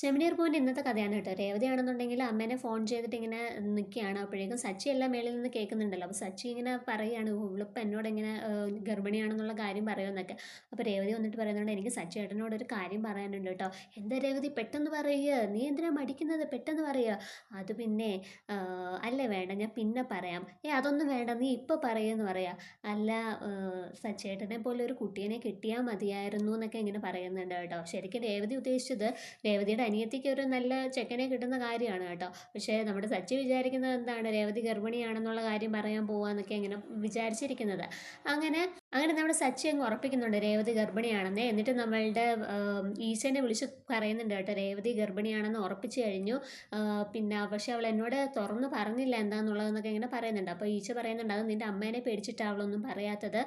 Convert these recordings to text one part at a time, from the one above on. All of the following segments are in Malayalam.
ചെമ്മനീർ പൂവിന്റെ ഇന്നത്തെ കഥയാണ് കേട്ടോ. രേവതിയാണെന്നുണ്ടെങ്കിൽ അമ്മേനെ ഫോൺ ചെയ്തിട്ട് ഇങ്ങനെ നിൽക്കുകയാണ്. അപ്പോഴേക്കും സച്ചി എല്ലാം മേളിൽ നിന്ന് കേൾക്കുന്നുണ്ടല്ലോ. അപ്പോൾ സച്ചി ഇങ്ങനെ പറയുകയാണ് ഉള്ളിപ്പം എന്നോട് ഇങ്ങനെ ഗർഭിണിയാണെന്നുള്ള കാര്യം പറയുമെന്നൊക്കെ അപ്പോൾ രേവതി വന്നിട്ട് പറയുന്നുണ്ട് എനിക്ക് സച്ചി ഏട്ടനോട് ഒരു കാര്യം പറയാനുണ്ട് കേട്ടോ. എന്താ രേവതി പെട്ടെന്ന് പറയുക? നീ എന്തിനാ മടിക്കുന്നത്? പെട്ടെന്ന് പറയുക. അത് പിന്നെ അല്ലേ വേണ്ട ഞാൻ പിന്നെ പറയാം. ഏ അതൊന്നും വേണ്ട നീ ഇപ്പോൾ പറയുമെന്ന് പറയാം. അല്ല സച്ചേട്ടനെ പോലെ ഒരു കുട്ടീനെ കിട്ടിയാൽ മതിയായിരുന്നു എന്നൊക്കെ ഇങ്ങനെ പറയുന്നുണ്ട് കേട്ടോ. ശരിക്കും രേവതി ഉദ്ദേശിച്ചത് രേവതിയുടെ അനിയത്തിക്ക് ഒരു നല്ല ചെക്കനെ കിട്ടുന്ന കാര്യമാണ് കേട്ടോ. പക്ഷേ നമ്മുടെ സച്ചി വിചാരിക്കുന്നത് എന്താണ് രേവതി ഗർഭിണിയാണെന്നുള്ള കാര്യം പറയാൻ പോവാന്നൊക്കെ ഇങ്ങനെ വിചാരിച്ചിരിക്കുന്നത്. അങ്ങനെ അങ്ങനെ നമ്മുടെ സച്ചി അങ്ങ് ഉറപ്പിക്കുന്നുണ്ട് രേവതി ഗർഭിണിയാണെന്ന്. എന്നിട്ട് നമ്മളുടെ ഈശനെ വിളിച്ച് പറയുന്നുണ്ട് കേട്ടോ രേവതി ഗർഭിണിയാണെന്ന് ഉറപ്പിച്ചു കഴിഞ്ഞു. പിന്നെ പക്ഷെ അവൾ എന്നോട് തുറന്നു പറഞ്ഞില്ല എന്താന്നുള്ളതെന്നൊക്കെ ഇങ്ങനെ പറയുന്നുണ്ട്. അപ്പോൾ ഈശ പറയുന്നുണ്ട് അത് നിന്റെ അമ്മേനെ പേടിച്ചിട്ട് അവളൊന്നും പറയാത്തത്.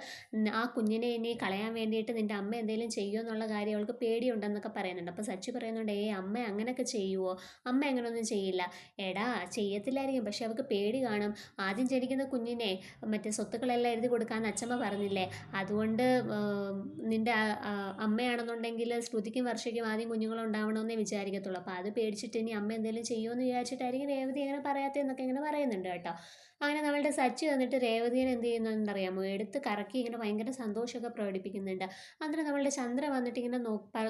ആ കുഞ്ഞിനെ ഇനി കളയാൻ വേണ്ടിയിട്ട് നിന്റെ അമ്മ എന്തെങ്കിലും ചെയ്യുമോ എന്നുള്ള കാര്യം അവൾക്ക് പേടിയുണ്ടെന്നൊക്കെ പറയുന്നുണ്ട്. അപ്പോൾ സച്ചി പറയുന്നുണ്ട് ഏ അമ്മ അങ്ങനെയൊക്കെ ചെയ്യുമോ അമ്മ അങ്ങനെയൊന്നും ചെയ്യില്ല. എടാ ചെയ്യത്തില്ലായിരിക്കും. പക്ഷെ അവൾക്ക് പേടി കാണും. ആദ്യം ജനിക്കുന്ന കുഞ്ഞിനെ മറ്റേ സ്വത്തുക്കളെല്ലാം എഴുതി കൊടുക്കാമെന്ന് അച്ഛമ്മ പറഞ്ഞില്ലേ? അതുകൊണ്ട് നിന്റെ അമ്മയാണെന്നുണ്ടെങ്കിൽ ശ്രുതിക്കും വർഷയ്ക്കും ആദ്യം കുഞ്ഞുങ്ങളുണ്ടാവണമെന്നേ വിചാരിക്കത്തുള്ളൂ. അപ്പോൾ അത് പേടിച്ചിട്ട് ഇനി അമ്മ എന്തെങ്കിലും ചെയ്യുമെന്ന് വിചാരിച്ചിട്ടായിരിക്കും രേവതി അങ്ങനെ പറയാത്തതെന്നൊക്കെ ഇങ്ങനെ പറയുന്നുണ്ട് കേട്ടോ. അങ്ങനെ നമ്മളുടെ സച്ചി വന്നിട്ട് രേവതിയെ എന്ത് ചെയ്യുന്നുണ്ടെന്നറിയാമോ? എടുത്ത് കറക്കി ഇങ്ങനെ ഭയങ്കര സന്തോഷമൊക്കെ പ്രകടിപ്പിക്കുന്നുണ്ട്. അന്നേരം നമ്മളുടെ ചന്ദ്ര വന്നിട്ട് ഇങ്ങനെ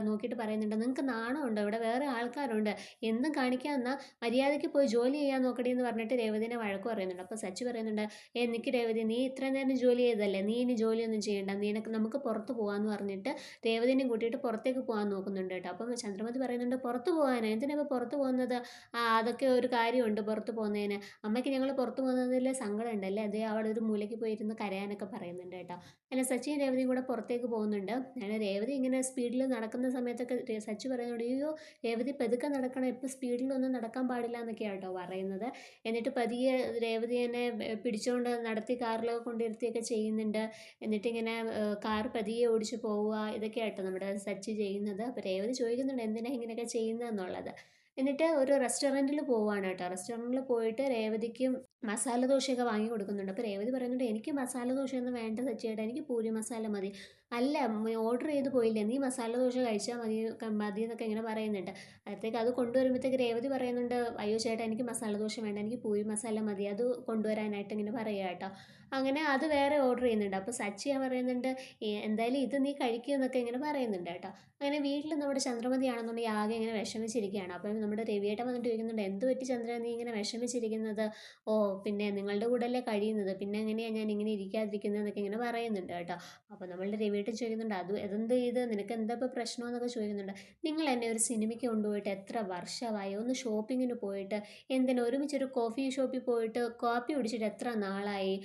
നോക്കിയിട്ട് പറയുന്നുണ്ട് നിങ്ങൾക്ക് നാണമുണ്ടോ? ഇവിടെ വേറെ ആൾക്കാരുണ്ട്. എന്തും കാണിക്കാൻ എന്നാൽ മര്യാദയ്ക്ക് പോയി ജോലി ചെയ്യാൻ നോക്കടി എന്ന് പറഞ്ഞിട്ട് രേവതിനെ വഴക്ക് പറയുന്നുണ്ട്. അപ്പോൾ സച്ചി പറയുന്നുണ്ട് ഏ നിക്ക് രേവതി നീ ഇത്ര നേരം ജോലി ചെയ്തല്ലേ നീ ഇനി ജോലിയൊന്നും ചെയ്യണ്ട. നിനക്ക് നമുക്ക് പുറത്ത് പോകാമെന്ന് പറഞ്ഞിട്ട് രേവതിനെ കൂട്ടിയിട്ട് പുറത്തേക്ക് പോകാൻ നോക്കുന്നുണ്ട് കേട്ടോ. അപ്പം ചന്ദ്രമതി പറയുന്നുണ്ട് പുറത്ത് പോകാൻ എന്തിനാ ഇപ്പോൾ പുറത്ത് പോകുന്നത്? ആ അതൊക്കെ ഒരു കാര്യമുണ്ട് പുറത്ത് പോകുന്നതിന്. അമ്മയ്ക്ക് ഞങ്ങൾ പുറത്ത് പോകുന്നതിൽ സങ്കടം ഉണ്ടല്ലേ അതേ അവിടെ ഒരു മൂലയ്ക്ക് പോയിരുന്ന് കരയാനൊക്കെ പറയുന്നുണ്ട് കേട്ടോ. അങ്ങനെ സച്ചിൻ രേവതിയും കൂടെ പുറത്തേക്ക് പോകുന്നുണ്ട്. അങ്ങനെ രേവതി ഇങ്ങനെ സ്പീഡിൽ നടക്കുന്ന സമയത്തൊക്കെ സച്ചി പറയുന്നുണ്ട് അയ്യോ രേവതി പതുക്കെ നടക്കണം. ഇപ്പോൾ സ്പീഡിലൊന്നും നടക്കാൻ പാടില്ല എന്നൊക്കെയാണ് കേട്ടോ പറയുന്നത്. എന്നിട്ട് പതിയെ രേവതി എന്നെ പിടിച്ചുകൊണ്ട് നടത്തി കാറിലൊക്കെ കൊണ്ടിരുത്തിയൊക്കെ ചെയ്യുന്നുണ്ട്. എന്നിട്ടിങ്ങനെ കാർ പതിയെ ഓടിച്ച് പോവുക ഇതൊക്കെയാട്ടോ നമ്മുടെ സച്ചി ചെയ്യുന്നത്. അപ്പോൾ രേവതി ചോദിക്കുന്നുണ്ട് എന്തിനാണ് ഇങ്ങനെയൊക്കെ ചെയ്യുന്നതെന്നുള്ളത്. എന്നിട്ട് ഒരു റെസ്റ്റോറന്റിൽ പോവാണ് കേട്ടോ. റെസ്റ്റോറന്റിൽ പോയിട്ട് രേവതിക്ക് മസാല ദോശയൊക്കെ വാങ്ങി കൊടുക്കുന്നുണ്ട്. അപ്പോൾ രേവതി പറയുന്നുണ്ട് എനിക്ക് മസാല ദോശയൊന്നും വേണ്ട സച്ചിയേട്ടാ എനിക്ക് പൂരി മസാല മതി. അല്ല ഓർഡർ ചെയ്ത് പോയില്ലേ? നീ മസാല ദോശ കഴിച്ചാൽ മതി മതി എന്നൊക്കെ ഇങ്ങനെ പറയുന്നുണ്ട്. അപ്പോഴത്തേക്ക് അത് കൊണ്ടുവരുമ്പോഴത്തേക്ക് രേവതി പറയുന്നുണ്ട് അയ്യോ ചേട്ടാ എനിക്ക് മസാല ദോശ വേണ്ട എനിക്ക് പൂരി മസാല മതി അത് കൊണ്ടുവരാനായിട്ട് ഇങ്ങനെ പറയുക കേട്ടോ. അങ്ങനെ അത് വേറെ ഓർഡർ ചെയ്യുന്നുണ്ട്. അപ്പോൾ സച്ചി പറയുന്നുണ്ട് എന്തായാലും ഇത് നീ കഴിക്കുക എന്നൊക്കെ ഇങ്ങനെ പറയുന്നുണ്ട് കേട്ടോ. അങ്ങനെ വീട്ടിൽ നമ്മുടെ ചന്ദ്രമതി ആണെന്നുണ്ടെങ്കിൽ ആകെ ഇങ്ങനെ വിഷമിച്ചിരിക്കുകയാണ്. അപ്പം നമ്മുടെ രവിയേട്ടൻ വന്നിട്ട് ചോദിക്കുന്നുണ്ട് എന്ത് പറ്റി ചന്ദ്ര? നീ ഇങ്ങനെ വിഷമിച്ചിരിക്കുന്നത്? ഓ പിന്നെ നിങ്ങളുടെ കൂടെയല്ലേ കഴിയുന്നത്? പിന്നെ എങ്ങനെയാണ് ഞാൻ ഇങ്ങനെ ഇരിക്കാതിരിക്കുന്നത് എന്നൊക്കെ ഇങ്ങനെ പറയുന്നുണ്ട് കേട്ടോ. അപ്പോൾ നമ്മളുടെ രവിയേട്ടൻ ചോദിക്കുന്നുണ്ട് അത് എന്ത് ചെയ്ത് നിനക്ക് എന്താ ഇപ്പോൾ പ്രശ്നമെന്നൊക്കെ ചോദിക്കുന്നുണ്ട്. നിങ്ങൾ എന്നെ ഒരു സിനിമയ്ക്ക് കൊണ്ടുപോയിട്ട് എത്ര വർഷമായി? ഒന്ന് ഷോപ്പിങ്ങിന് പോയിട്ട് എന്തിനാ ഒരുമിച്ചൊരു കോഫി ഷോപ്പിൽ പോയിട്ട് കോപ്പി കുടിച്ചിട്ട് എത്ര നാളായി?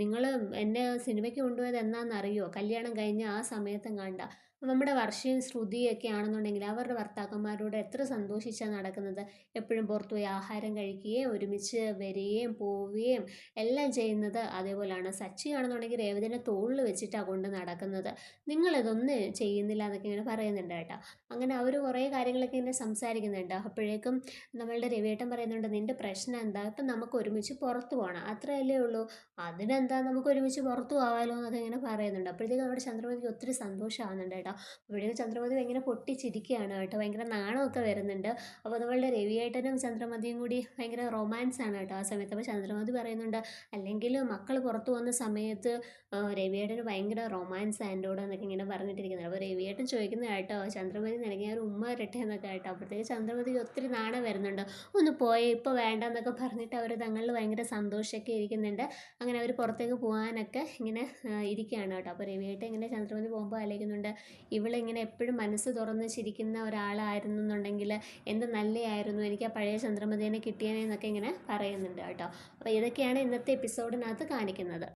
നിങ്ങൾ എന്നെ സിനിമയ്ക്ക് കൊണ്ടുപോയത് എന്നാണെന്നറിയോ കല്യാണം കഴിഞ്ഞ ആ സമയത്തും കണ്ട നമ്മുടെ വർഷയും ശ്രുതിയൊക്കെ ആണെന്നുണ്ടെങ്കിൽ അവരുടെ ഭർത്താക്കന്മാരോട് എത്ര സന്തോഷിച്ചാണ് നടക്കുന്നത്? എപ്പോഴും പുറത്തു പോയി ആഹാരം കഴിക്കുകയും ഒരുമിച്ച് വരികയും പോവുകയും എല്ലാം ചെയ്യുന്നത് അതേപോലെയാണ് സച്ചി ആണെന്നുണ്ടെങ്കിൽ രേവതിനെ തോളിൽ വെച്ചിട്ടാണ് കൊണ്ട് നടക്കുന്നത്. നിങ്ങളിതൊന്നും ചെയ്യുന്നില്ല എന്നൊക്കെ ഇങ്ങനെ പറയുന്നുണ്ട് കേട്ടോ. അങ്ങനെ അവർ കുറേ കാര്യങ്ങളൊക്കെ ഇങ്ങനെ സംസാരിക്കുന്നുണ്ട്. അപ്പോഴേക്കും നമ്മളുടെ രവിയേട്ടൻ പറയുന്നുണ്ട് നിന്റെ പ്രശ്നം എന്താ? ഇപ്പം നമുക്ക് ഒരുമിച്ച് പുറത്തു പോകണം അത്രയല്ലേ ഉള്ളൂ. അതിനെന്താ നമുക്ക് ഒരുമിച്ച് പുറത്തു പോകാമല്ലോ എന്നൊക്കെ ഇങ്ങനെ പറയുന്നുണ്ട്. അപ്പോഴത്തേക്കും നമ്മുടെ ചന്ദ്രമതിക്ക് ഒത്തിരി സന്തോഷമാകുന്നുണ്ട് കേട്ടോ. അപ്പോഴേക്കും ചന്ദ്രമതി ഭയങ്കര പൊട്ടിച്ചിരിക്കുകയാണ് കേട്ടോ. ഭയങ്കര നാണമൊക്കെ വരുന്നുണ്ട്. അപ്പോൾ നമ്മളുടെ രവിയേട്ടനും ചന്ദ്രമതിയും കൂടി ഭയങ്കര റൊമാൻസ് ആണ് കേട്ടോ. ആ സമയത്ത് അപ്പോൾ ചന്ദ്രമതി പറയുന്നുണ്ട് അല്ലെങ്കിൽ മക്കൾ പുറത്തു പോകുന്ന സമയത്ത് രവിയേട്ടന് ഭയങ്കര റൊമാൻസ് ആൻഡോട് എന്നൊക്കെ ഇങ്ങനെ പറഞ്ഞിട്ടിരിക്കുന്നത് അപ്പോൾ രവിയേട്ടൻ ചോദിക്കുന്നത് കേട്ടോ ചന്ദ്രമതി നിനക്ക് ഞാൻ ഉമ്മ വരട്ടെ എന്നൊക്കെ കേട്ടോ. അപ്പോഴത്തേക്ക് ചന്ദ്രമതിക്ക് ഒത്തിരി നാണം വരുന്നുണ്ട്. ഒന്ന് പോയേ ഇപ്പോൾ വേണ്ട എന്നൊക്കെ പറഞ്ഞിട്ട് അവർ തങ്ങളിൽ ഭയങ്കര സന്തോഷമൊക്കെ ഇരിക്കുന്നുണ്ട്. അങ്ങനെ അവർ പുറത്തേക്ക് പോകാനൊക്കെ ഇങ്ങനെ ഇരിക്കുകയാണ് കേട്ടോ. അപ്പോൾ രവിയേട്ടൻ ഇങ്ങനെ ചന്ദ്രമതി പോകുമ്പോൾ ആലോചിക്കുന്നുണ്ട് ഇവളിങ്ങനെ എപ്പോഴും മനസ്സ് തുറന്ന് ചിരിക്കുന്ന ഒരാളായിരുന്നു എന്നുണ്ടെങ്കിൽ എന്ത് നല്ലയായിരുന്നു എനിക്ക് ആ പഴയ ചന്ദ്രമതിയെ കിട്ടിയേനെ എന്നൊക്കെ ഇങ്ങനെ പറയുന്നുണ്ട് കേട്ടോ. അപ്പോൾ ഇതൊക്കെയാണ് ഇന്നത്തെ എപ്പിസോഡിനകത്ത് കാണിക്കുന്നത്.